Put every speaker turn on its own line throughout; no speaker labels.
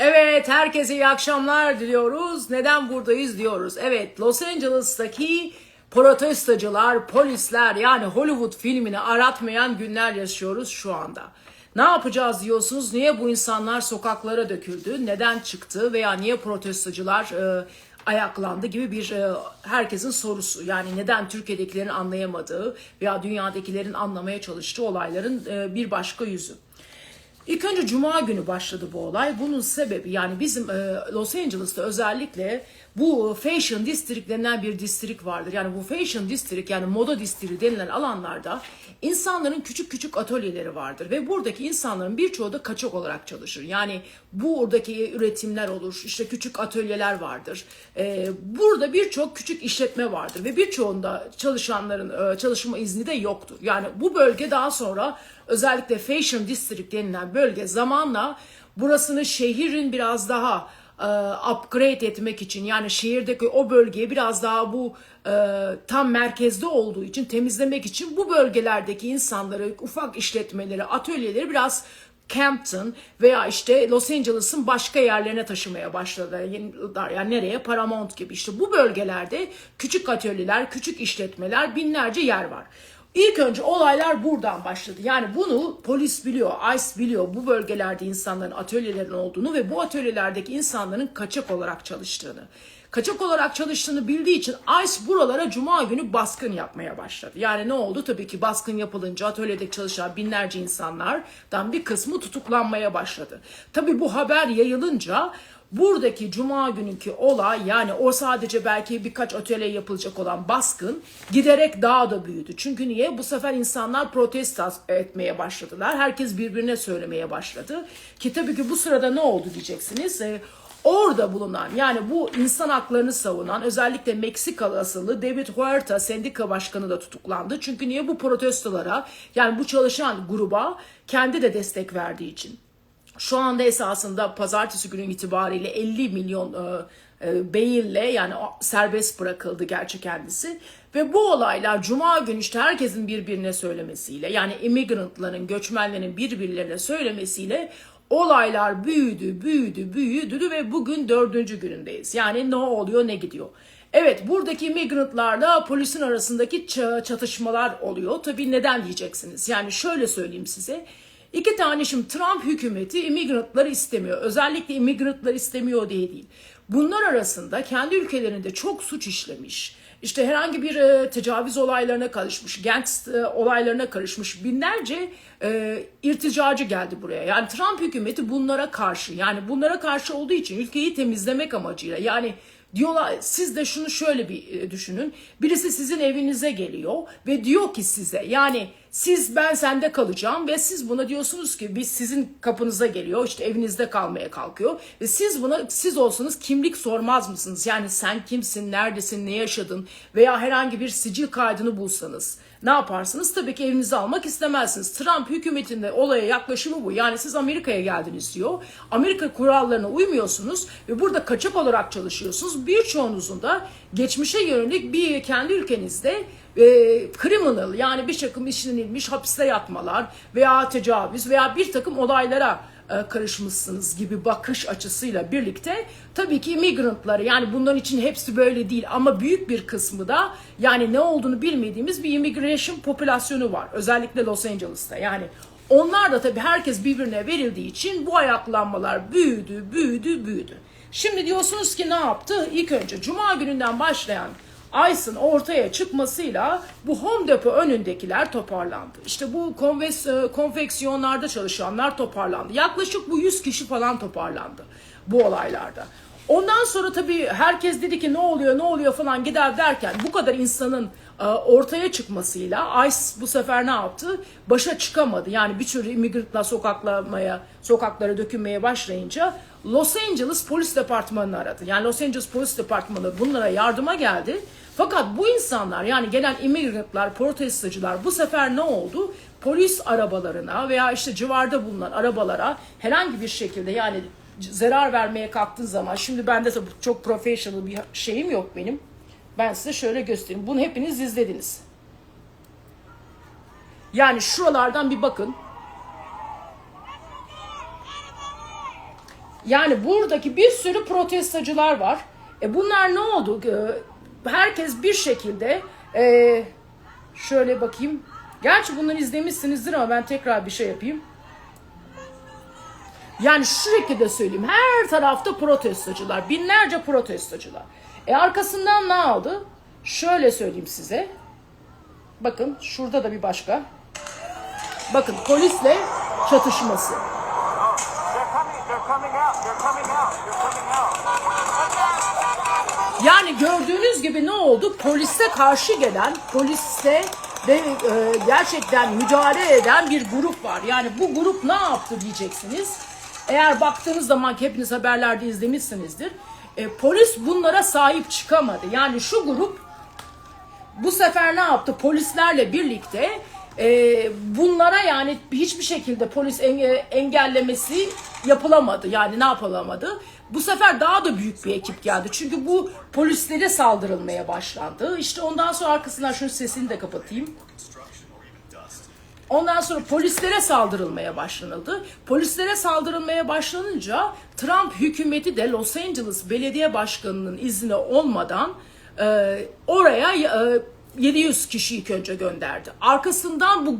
Evet, herkese iyi akşamlar diliyoruz. Neden buradayız diyoruz. Evet, Los Angeles'taki protestocular, polisler yani Hollywood filmini aratmayan günler yaşıyoruz şu anda. Ne yapacağız diyorsunuz? Niye bu insanlar sokaklara döküldü? Neden çıktı? Veya niye protestocular e, ayaklandı gibi bir e, herkesin sorusu. Yani neden Türkiye'dekilerin anlayamadığı veya dünyadakilerin anlamaya çalıştığı olayların e, bir başka yüzü. İlk önce Cuma günü başladı bu olay. Bunun sebebi yani bizim e, Los Angeles'ta özellikle bu Fashion District denilen bir distrik vardır. Yani bu Fashion District yani moda district denilen alanlarda insanların küçük küçük atölyeleri vardır. Ve buradaki insanların birçoğu da kaçak olarak çalışır. Yani buradaki üretimler olur. işte küçük atölyeler vardır. E, burada birçok küçük işletme vardır. Ve birçoğunda çalışanların e, çalışma izni de yoktur. Yani bu bölge daha sonra özellikle Fashion District denilen bölge zamanla burasını şehrin biraz daha upgrade etmek için yani şehirdeki o bölgeyi biraz daha bu e, tam merkezde olduğu için temizlemek için bu bölgelerdeki insanları ufak işletmeleri atölyeleri biraz Campton veya işte Los Angeles'ın başka yerlerine taşımaya başladı. Yani nereye? Paramount gibi. İşte bu bölgelerde küçük atölyeler, küçük işletmeler, binlerce yer var. İlk önce olaylar buradan başladı. Yani bunu polis biliyor, ICE biliyor bu bölgelerde insanların atölyelerin olduğunu ve bu atölyelerdeki insanların kaçak olarak çalıştığını. Kaçak olarak çalıştığını bildiği için ICE buralara cuma günü baskın yapmaya başladı. Yani ne oldu? Tabii ki baskın yapılınca atölyede çalışan binlerce insanlardan bir kısmı tutuklanmaya başladı. Tabii bu haber yayılınca buradaki cuma gününkü olay yani o sadece belki birkaç atölye yapılacak olan baskın giderek daha da büyüdü. Çünkü niye? Bu sefer insanlar protesto etmeye başladılar. Herkes birbirine söylemeye başladı. Ki tabii ki bu sırada ne oldu diyeceksiniz. Ee, orada bulunan yani bu insan haklarını savunan özellikle Meksikalı asıllı David Huerta sendika başkanı da tutuklandı. Çünkü niye bu protestolara yani bu çalışan gruba kendi de destek verdiği için. Şu anda esasında pazartesi günü itibariyle 50 milyon e, e, beyinle yani serbest bırakıldı gerçi kendisi. Ve bu olaylar cuma günü işte herkesin birbirine söylemesiyle yani immigrantların, göçmenlerin birbirlerine söylemesiyle olaylar büyüdü, büyüdü, büyüdü ve bugün dördüncü günündeyiz. Yani ne oluyor, ne gidiyor. Evet buradaki immigrantlarla polisin arasındaki çatışmalar oluyor. Tabii neden diyeceksiniz. Yani şöyle söyleyeyim size. İki tane şimdi Trump hükümeti immigrantları istemiyor. Özellikle immigrantları istemiyor diye değil. Bunlar arasında kendi ülkelerinde çok suç işlemiş. İşte herhangi bir e, tecavüz olaylarına karışmış, gangst e, olaylarına karışmış binlerce e, irticacı geldi buraya. Yani Trump hükümeti bunlara karşı yani bunlara karşı olduğu için ülkeyi temizlemek amacıyla yani Diyorlar siz de şunu şöyle bir e, düşünün. Birisi sizin evinize geliyor ve diyor ki size yani siz ben sende kalacağım ve siz buna diyorsunuz ki biz sizin kapınıza geliyor işte evinizde kalmaya kalkıyor ve siz buna siz olsanız kimlik sormaz mısınız? Yani sen kimsin, neredesin, ne yaşadın veya herhangi bir sicil kaydını bulsanız ne yaparsınız? Tabii ki evinize almak istemezsiniz. Trump hükümetinde olaya yaklaşımı bu. Yani siz Amerika'ya geldiniz diyor. Amerika kurallarına uymuyorsunuz ve burada kaçak olarak çalışıyorsunuz. Birçoğunuzun da geçmişe yönelik bir kendi ülkenizde e, criminal yani bir takım işlenilmiş hapiste yatmalar veya tecavüz veya bir takım olaylara karışmışsınız gibi bakış açısıyla birlikte tabii ki immigrantları yani bunların için hepsi böyle değil ama büyük bir kısmı da yani ne olduğunu bilmediğimiz bir immigration popülasyonu var. Özellikle Los Angeles'ta yani onlar da tabii herkes birbirine verildiği için bu ayaklanmalar büyüdü, büyüdü, büyüdü. Şimdi diyorsunuz ki ne yaptı? İlk önce Cuma gününden başlayan Ice'ın ortaya çıkmasıyla bu Home Depot önündekiler toparlandı. İşte bu konves- konfeksiyonlarda çalışanlar toparlandı. Yaklaşık bu 100 kişi falan toparlandı bu olaylarda. Ondan sonra tabii herkes dedi ki ne oluyor ne oluyor falan gider derken bu kadar insanın e, ortaya çıkmasıyla ICE bu sefer ne yaptı? Başa çıkamadı. Yani bir sürü immigrantlar sokaklamaya, sokaklara dökülmeye başlayınca Los Angeles Polis Departmanı'nı aradı. Yani Los Angeles Polis Departmanı bunlara yardıma geldi. Fakat bu insanlar yani gelen immigrantlar, protestocular bu sefer ne oldu? Polis arabalarına veya işte civarda bulunan arabalara herhangi bir şekilde yani zarar vermeye kalktığın zaman şimdi bende de çok professional bir şeyim yok benim. Ben size şöyle göstereyim. Bunu hepiniz izlediniz. Yani şuralardan bir bakın. Yani buradaki bir sürü protestocular var. E bunlar ne oldu? E, herkes bir şekilde e, şöyle bakayım. Gerçi bunları izlemişsinizdir ama ben tekrar bir şey yapayım. Yani şu şekilde söyleyeyim. Her tarafta protestocular. Binlerce protestocular. E arkasından ne aldı? Şöyle söyleyeyim size. Bakın şurada da bir başka. Bakın polisle çatışması. Yani gördüğünüz gibi ne oldu? Polise karşı gelen, poliste ve e, gerçekten müdahale eden bir grup var. Yani bu grup ne yaptı diyeceksiniz. Eğer baktığınız zaman hepiniz haberlerde izlemişsinizdir. E, polis bunlara sahip çıkamadı. Yani şu grup bu sefer ne yaptı? Polislerle birlikte e, bunlara yani hiçbir şekilde polis enge- engellemesi yapılamadı. Yani ne yapılamadı? Bu sefer daha da büyük bir ekip geldi. Çünkü bu polislere saldırılmaya başlandı. İşte ondan sonra arkasından şunun sesini de kapatayım. Ondan sonra polislere saldırılmaya başlanıldı. Polislere saldırılmaya başlanınca Trump hükümeti de Los Angeles Belediye Başkanı'nın izni olmadan e, oraya e, 700 kişi ilk önce gönderdi. Arkasından bu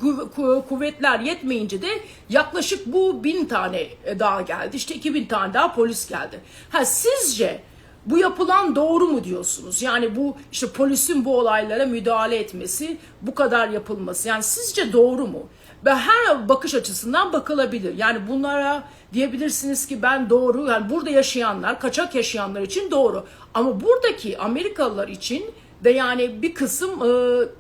kuvvetler yetmeyince de yaklaşık bu bin tane daha geldi. İşte 2000 tane daha polis geldi. Ha sizce bu yapılan doğru mu diyorsunuz? Yani bu işte polisin bu olaylara müdahale etmesi, bu kadar yapılması. Yani sizce doğru mu? Ve her bakış açısından bakılabilir. Yani bunlara diyebilirsiniz ki ben doğru, yani burada yaşayanlar, kaçak yaşayanlar için doğru. Ama buradaki Amerikalılar için de yani bir kısım e,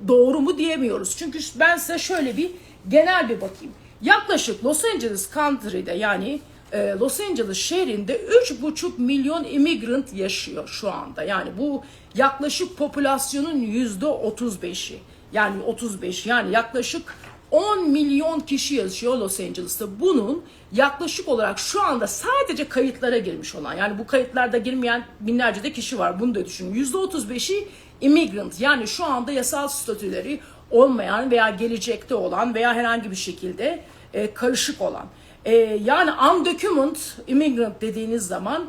doğru mu diyemiyoruz. Çünkü ben size şöyle bir genel bir bakayım. Yaklaşık Los Angeles Country'de yani e, Los Angeles şehrinde 3,5 milyon immigrant yaşıyor şu anda. Yani bu yaklaşık popülasyonun yüzde 35'i. Yani 35 yani yaklaşık 10 milyon kişi yaşıyor Los Angeles'ta. Bunun yaklaşık olarak şu anda sadece kayıtlara girmiş olan yani bu kayıtlarda girmeyen binlerce de kişi var. Bunu da düşünün. Yüzde 35'i immigrant yani şu anda yasal statüleri olmayan veya gelecekte olan veya herhangi bir şekilde e, karışık olan. E, yani undocumented immigrant dediğiniz zaman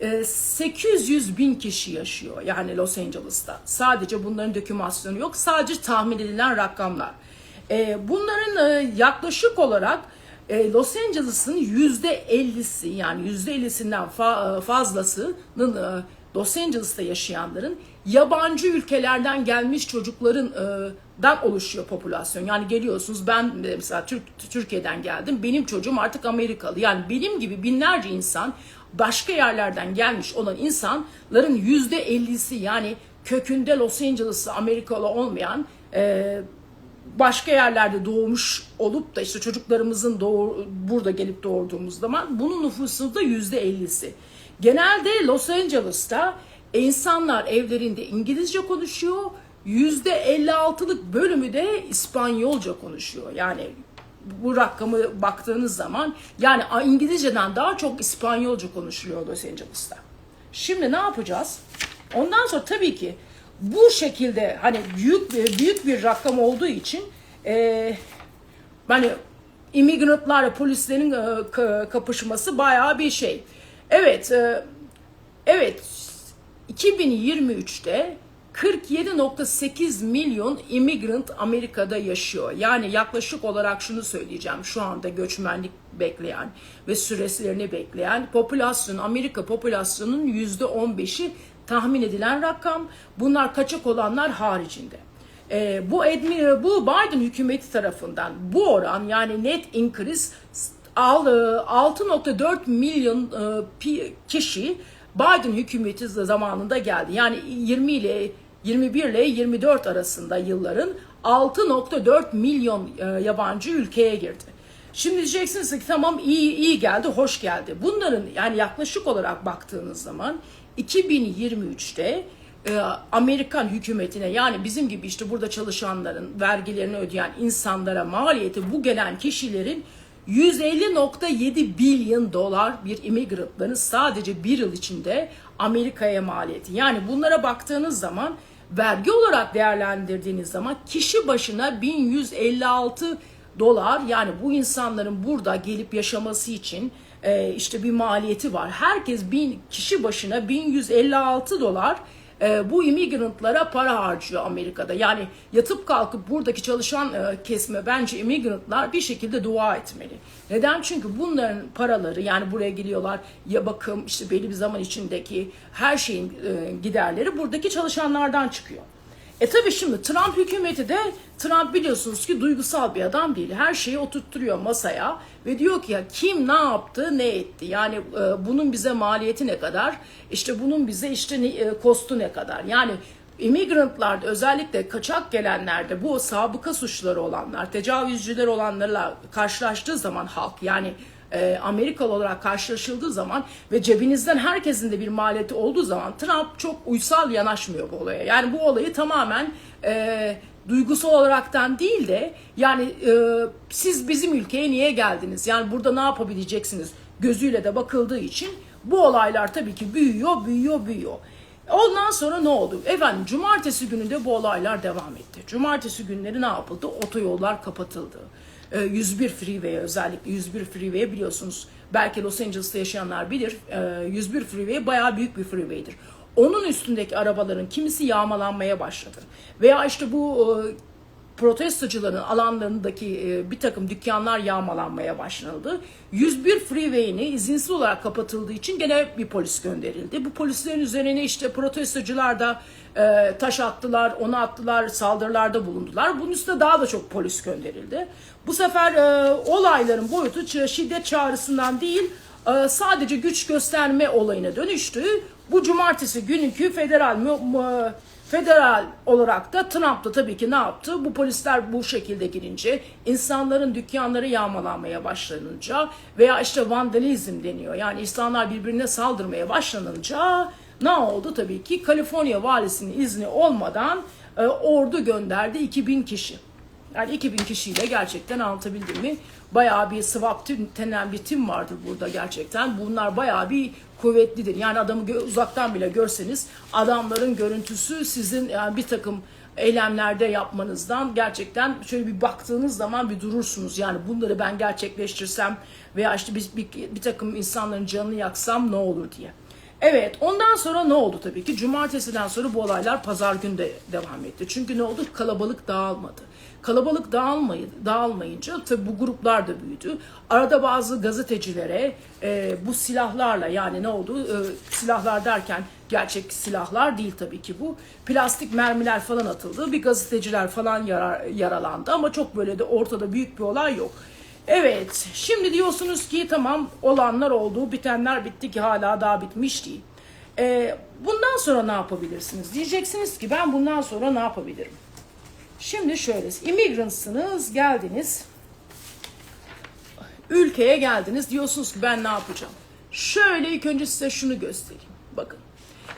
e, 800 bin kişi yaşıyor yani Los Angeles'ta. Sadece bunların dokümasyonu yok. Sadece tahmin edilen rakamlar. E, bunların e, yaklaşık olarak e, Los Angeles'ın yüzde 50'si yani yüzde 50'sinden fa- e, fazlasının e, Los Angeles'ta yaşayanların yabancı ülkelerden gelmiş çocukların e, oluşuyor popülasyon. Yani geliyorsunuz ben mesela Türk, Türkiye'den geldim. Benim çocuğum artık Amerikalı. Yani benim gibi binlerce insan başka yerlerden gelmiş olan insanların yüzde ellisi yani kökünde Los Angeles'lı Amerikalı olmayan e, başka yerlerde doğmuş olup da işte çocuklarımızın doğur, burada gelip doğurduğumuz zaman bunun nüfusu da yüzde ellisi. Genelde Los Angeles'ta insanlar evlerinde İngilizce konuşuyor. Yüzde 56'lık bölümü de İspanyolca konuşuyor. Yani bu rakamı baktığınız zaman yani İngilizceden daha çok İspanyolca konuşuluyor Los Angeles'ta. Şimdi ne yapacağız? Ondan sonra tabii ki bu şekilde hani büyük büyük bir rakam olduğu için e, hani immigrantlarla polislerin e, ka- kapışması bayağı bir şey. Evet, e, evet 2023'te 47.8 milyon immigrant Amerika'da yaşıyor. Yani yaklaşık olarak şunu söyleyeceğim. Şu anda göçmenlik bekleyen ve süresilerini bekleyen popülasyon, Amerika popülasyonunun %15'i tahmin edilen rakam. Bunlar kaçak olanlar haricinde. Ee, bu admi, bu Biden hükümeti tarafından bu oran yani net increase al- 6.4 milyon e, kişi Biden hükümeti zamanında geldi. Yani 20 ile 21 ile 24 arasında yılların 6.4 milyon e, yabancı ülkeye girdi. Şimdi diyeceksiniz ki tamam iyi iyi geldi, hoş geldi. Bunların yani yaklaşık olarak baktığınız zaman 2023'te e, Amerikan hükümetine yani bizim gibi işte burada çalışanların vergilerini ödeyen insanlara maliyeti bu gelen kişilerin 150.7 bilyon dolar bir immigrantların sadece bir yıl içinde Amerika'ya maliyeti. Yani bunlara baktığınız zaman vergi olarak değerlendirdiğiniz zaman kişi başına 1156 dolar yani bu insanların burada gelip yaşaması için e, işte bir maliyeti var. Herkes bin kişi başına 1156 dolar e, bu immigrantlara para harcıyor Amerika'da. Yani yatıp kalkıp buradaki çalışan e, kesme bence immigrantlar bir şekilde dua etmeli. Neden? Çünkü bunların paraları yani buraya geliyorlar ya bakım işte belli bir zaman içindeki her şeyin e, giderleri buradaki çalışanlardan çıkıyor. E tabii şimdi Trump hükümeti de Trump biliyorsunuz ki duygusal bir adam değil. Her şeyi oturtturuyor masaya ve diyor ki ya kim ne yaptı ne etti. Yani e, bunun bize maliyeti ne kadar işte bunun bize işte e, kostu ne kadar. Yani immigrantlarda özellikle kaçak gelenlerde bu sabıka suçları olanlar tecavüzcüler olanlarla karşılaştığı zaman halk yani e, Amerikalı olarak karşılaşıldığı zaman ve cebinizden herkesin de bir maliyeti olduğu zaman Trump çok uysal yanaşmıyor bu olaya. Yani bu olayı tamamen e, duygusal olaraktan değil de yani e, siz bizim ülkeye niye geldiniz? Yani burada ne yapabileceksiniz? Gözüyle de bakıldığı için bu olaylar tabii ki büyüyor, büyüyor, büyüyor. Ondan sonra ne oldu? Efendim cumartesi günü de bu olaylar devam etti. Cumartesi günleri ne yapıldı? Otoyollar kapatıldı. Ee, 101 Freeway özellikle 101 Freeway biliyorsunuz belki Los Angeles'ta yaşayanlar bilir. Ee, 101 Freeway bayağı büyük bir freeway'dir. Onun üstündeki arabaların kimisi yağmalanmaya başladı. Veya işte bu e, protestocuların alanlarındaki e, bir takım dükkanlar yağmalanmaya başlanıldı. 101 freeway'ini izinsiz olarak kapatıldığı için gene bir polis gönderildi. Bu polislerin üzerine işte protestocular da e, taş attılar, onu attılar, saldırılarda bulundular. Bunun üstüne daha da çok polis gönderildi. Bu sefer e, olayların boyutu şiddet çağrısından değil, sadece güç gösterme olayına dönüştü. Bu cumartesi günkü federal Federal olarak da Trump da tabii ki ne yaptı? Bu polisler bu şekilde girince, insanların dükkanları yağmalanmaya başlanınca veya işte vandalizm deniyor. Yani insanlar birbirine saldırmaya başlanınca ne oldu? Tabii ki Kaliforniya valisinin izni olmadan e, ordu gönderdi 2000 kişi. Yani 2000 kişiyle gerçekten anlatabildim mi? Bayağı bir swap denen bir tim vardır burada gerçekten. Bunlar bayağı bir kuvvetlidir. Yani adamı uzaktan bile görseniz adamların görüntüsü sizin yani bir takım eylemlerde yapmanızdan gerçekten şöyle bir baktığınız zaman bir durursunuz. Yani bunları ben gerçekleştirsem veya işte bir, bir, bir takım insanların canını yaksam ne olur diye. Evet ondan sonra ne oldu tabii ki? Cumartesiden sonra bu olaylar pazar günü de devam etti. Çünkü ne oldu? Kalabalık dağılmadı. Kalabalık dağılmayı, dağılmayınca tabii bu gruplar da büyüdü. Arada bazı gazetecilere e, bu silahlarla yani ne oldu? E, silahlar derken gerçek silahlar değil tabii ki bu. Plastik mermiler falan atıldı. Bir gazeteciler falan yarar, yaralandı ama çok böyle de ortada büyük bir olay yok. Evet, şimdi diyorsunuz ki tamam olanlar oldu, bitenler bitti ki hala daha bitmiş değil. Ee, bundan sonra ne yapabilirsiniz? Diyeceksiniz ki ben bundan sonra ne yapabilirim? Şimdi şöyle, immigrantsınız, geldiniz, ülkeye geldiniz, diyorsunuz ki ben ne yapacağım? Şöyle ilk önce size şunu göstereyim, bakın.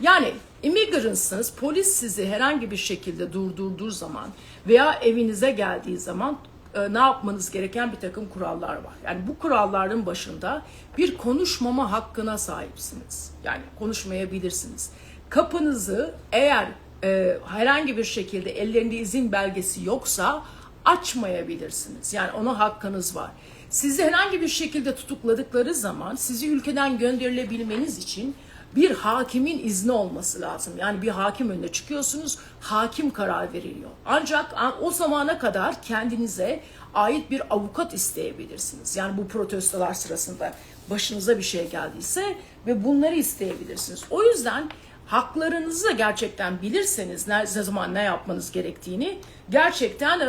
Yani immigrantsınız, polis sizi herhangi bir şekilde durdurduğu zaman veya evinize geldiği zaman e, ne yapmanız gereken bir takım kurallar var. Yani bu kuralların başında bir konuşmama hakkına sahipsiniz. Yani konuşmayabilirsiniz. Kapınızı eğer e, herhangi bir şekilde ellerinde izin belgesi yoksa açmayabilirsiniz. Yani ona hakkınız var. Sizi herhangi bir şekilde tutukladıkları zaman sizi ülkeden gönderilebilmeniz için bir hakimin izni olması lazım. Yani bir hakim önüne çıkıyorsunuz, hakim karar veriliyor. Ancak o zamana kadar kendinize ait bir avukat isteyebilirsiniz. Yani bu protestolar sırasında başınıza bir şey geldiyse ve bunları isteyebilirsiniz. O yüzden haklarınızı gerçekten bilirseniz ne zaman ne yapmanız gerektiğini gerçekten e,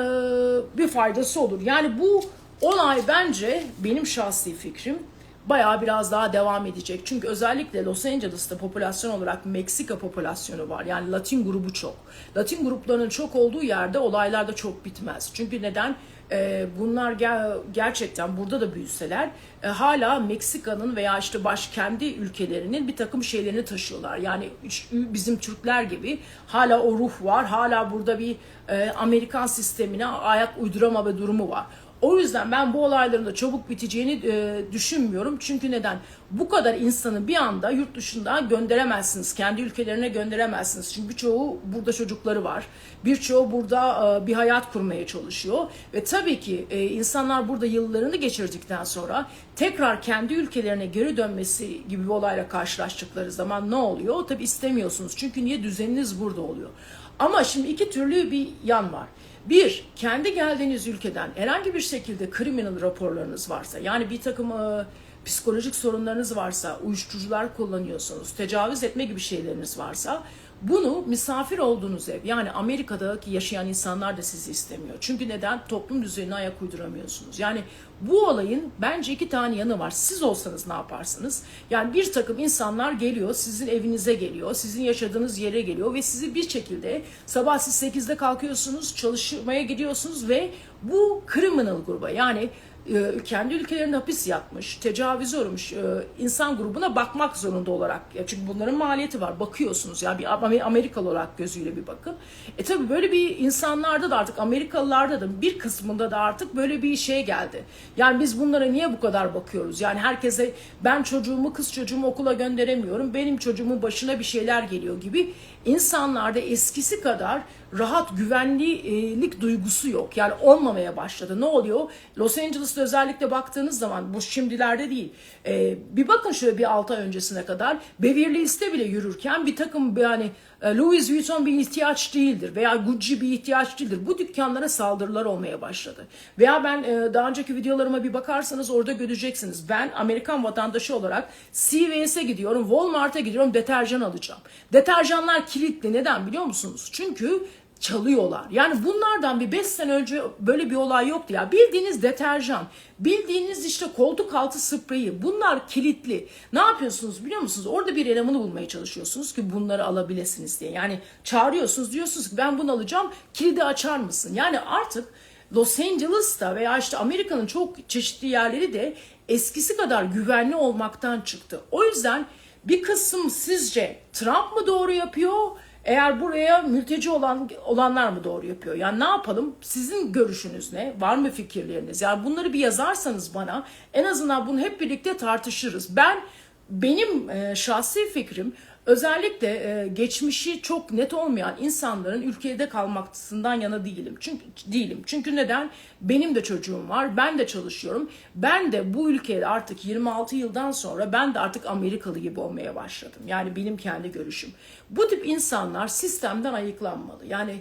bir faydası olur. Yani bu olay bence benim şahsi fikrim bayağı biraz daha devam edecek. Çünkü özellikle Los Angeles'ta popülasyon olarak Meksika popülasyonu var. Yani Latin grubu çok. Latin gruplarının çok olduğu yerde olaylar da çok bitmez. Çünkü neden? Ee, bunlar ger- gerçekten burada da büyüseler e, hala Meksika'nın veya işte baş kendi ülkelerinin bir takım şeylerini taşıyorlar. Yani bizim Türkler gibi hala o ruh var. Hala burada bir e, Amerikan sistemine ayak uyduramama durumu var. O yüzden ben bu olayların da çabuk biteceğini e, düşünmüyorum. Çünkü neden? Bu kadar insanı bir anda yurt dışında gönderemezsiniz. Kendi ülkelerine gönderemezsiniz. Çünkü birçoğu burada çocukları var. Birçoğu burada e, bir hayat kurmaya çalışıyor. Ve tabii ki e, insanlar burada yıllarını geçirdikten sonra tekrar kendi ülkelerine geri dönmesi gibi bir olayla karşılaştıkları zaman ne oluyor? Tabii istemiyorsunuz. Çünkü niye düzeniniz burada oluyor. Ama şimdi iki türlü bir yan var. Bir, kendi geldiğiniz ülkeden herhangi bir şekilde kriminal raporlarınız varsa, yani bir takım e, psikolojik sorunlarınız varsa, uyuşturucular kullanıyorsunuz, tecavüz etme gibi şeyleriniz varsa, bunu misafir olduğunuz ev, yani Amerika'daki yaşayan insanlar da sizi istemiyor. Çünkü neden? Toplum düzenine ayak uyduramıyorsunuz. Yani bu olayın bence iki tane yanı var. Siz olsanız ne yaparsınız? Yani bir takım insanlar geliyor, sizin evinize geliyor, sizin yaşadığınız yere geliyor ve sizi bir şekilde sabah siz 8'de kalkıyorsunuz, çalışmaya gidiyorsunuz ve bu criminal gruba yani kendi ülkelerinde hapis yatmış, tecavüze uğramış e, insan grubuna bakmak zorunda olarak. Çünkü bunların maliyeti var. Bakıyorsunuz ya bir Amer- Amerikalı olarak gözüyle bir bakın. E tabii böyle bir insanlarda da artık Amerikalılarda da bir kısmında da artık böyle bir şey geldi. Yani biz bunlara niye bu kadar bakıyoruz? Yani herkese ben çocuğumu, kız çocuğumu okula gönderemiyorum. Benim çocuğumun başına bir şeyler geliyor gibi insanlarda eskisi kadar rahat güvenlik duygusu yok. Yani olmamaya başladı. Ne oluyor? Los Angeles'ta özellikle baktığınız zaman bu şimdilerde değil. Ee, bir bakın şöyle bir 6 ay öncesine kadar Beverly Hills'te bile yürürken bir takım yani e, Louis Vuitton bir ihtiyaç değildir veya Gucci bir ihtiyaç değildir. Bu dükkanlara saldırılar olmaya başladı. Veya ben e, daha önceki videolarıma bir bakarsanız orada göreceksiniz. Ben Amerikan vatandaşı olarak CVS'e gidiyorum, Walmart'a gidiyorum, deterjan alacağım. Deterjanlar kilitli. Neden biliyor musunuz? Çünkü çalıyorlar. Yani bunlardan bir 5 sene önce böyle bir olay yoktu ya. Bildiğiniz deterjan, bildiğiniz işte koltuk altı spreyi bunlar kilitli. Ne yapıyorsunuz biliyor musunuz? Orada bir elemanı bulmaya çalışıyorsunuz ki bunları alabilirsiniz diye. Yani çağırıyorsunuz diyorsunuz ki ben bunu alacağım kilidi açar mısın? Yani artık Los Angeles'ta veya işte Amerika'nın çok çeşitli yerleri de eskisi kadar güvenli olmaktan çıktı. O yüzden bir kısım sizce Trump mı doğru yapıyor? Eğer buraya mülteci olan olanlar mı doğru yapıyor? Yani ne yapalım? Sizin görüşünüz ne? Var mı fikirleriniz? Yani bunları bir yazarsanız bana en azından bunu hep birlikte tartışırız. Ben benim e, şahsi fikrim özellikle e, geçmişi çok net olmayan insanların ülkede kalmasından yana değilim. Çünkü değilim. Çünkü neden? Benim de çocuğum var. Ben de çalışıyorum. Ben de bu ülkede artık 26 yıldan sonra ben de artık Amerikalı gibi olmaya başladım. Yani benim kendi görüşüm. Bu tip insanlar sistemden ayıklanmalı. Yani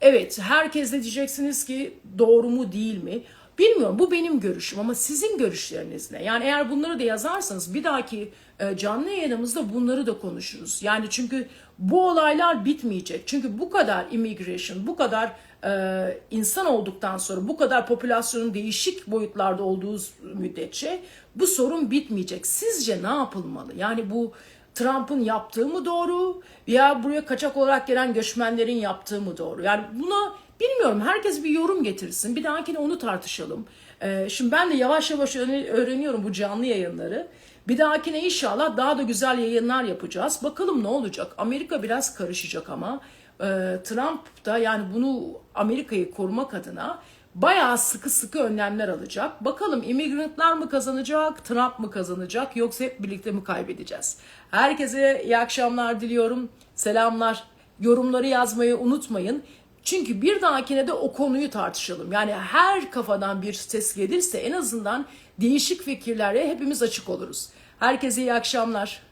evet herkes de diyeceksiniz ki doğru mu değil mi? Bilmiyorum bu benim görüşüm ama sizin görüşleriniz ne? Yani eğer bunları da yazarsanız bir dahaki e, canlı yayınımızda bunları da konuşuruz. Yani çünkü bu olaylar bitmeyecek. Çünkü bu kadar immigration, bu kadar e, insan olduktan sonra bu kadar popülasyonun değişik boyutlarda olduğu müddetçe bu sorun bitmeyecek. Sizce ne yapılmalı? Yani bu Trump'ın yaptığı mı doğru veya buraya kaçak olarak gelen göçmenlerin yaptığı mı doğru? Yani buna bilmiyorum herkes bir yorum getirsin. Bir dahakine onu tartışalım. Ee, şimdi ben de yavaş yavaş öğre- öğreniyorum bu canlı yayınları. Bir dahakine inşallah daha da güzel yayınlar yapacağız. Bakalım ne olacak. Amerika biraz karışacak ama e, Trump da yani bunu Amerika'yı korumak adına bayağı sıkı sıkı önlemler alacak. Bakalım immigrantlar mı kazanacak, Trump mı kazanacak yoksa hep birlikte mi kaybedeceğiz? Herkese iyi akşamlar diliyorum. Selamlar. Yorumları yazmayı unutmayın. Çünkü bir dahakine de o konuyu tartışalım. Yani her kafadan bir ses gelirse en azından değişik fikirlere hepimiz açık oluruz. Herkese iyi akşamlar.